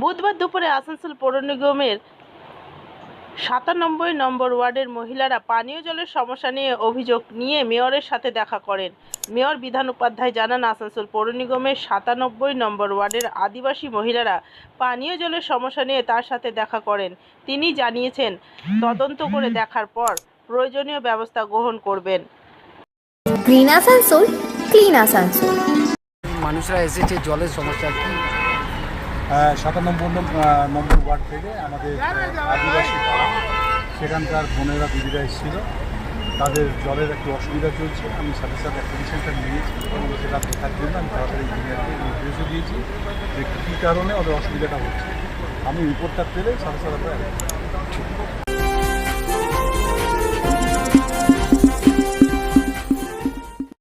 বুধবার দুপুরে আসানসোল পৌর নিগমের সাতানব্বই নম্বর ওয়ার্ডের মহিলারা পানীয় জলের সমস্যা নিয়ে অভিযোগ নিয়ে মেয়রের সাথে দেখা করেন। মেয়র বিধান উপাধ্যায় জানান, আসানসোল পৌর নিগমের সাতানব্বই নম্বর ওয়ার্ডের আদিবাসী মহিলারা পানীয় জলের সমস্যা নিয়ে তার সাথে দেখা করেন। তিনি জানিয়েছেন, তদন্ত করে দেখার পর প্রয়োজনীয় ব্যবস্থা গ্রহণ করবেন। গ্রিন আসানসোল ক্লিন আসানসোল মানুষরা এসেছে জলের সমস্যা কি? সাতানব্বই নম্বর ওয়ার্ড থেকে আমাদের আদিবাসী সেখানকার বোনেরা দিদিরা এসেছিল। তাদের জলের একটু অসুবিধা চলছে। আমি সাথে সাথে সেন্টার নিয়েছি। এবং সেটা দেখার জন্য আমি তাড়াতাড়ি ইঞ্জিনিয়ারকে নির্দেশও দিয়েছি যে কী কারণে ওদের অসুবিধাটা হচ্ছে। আমি রিপোর্টটা পেলে সাথে সাথে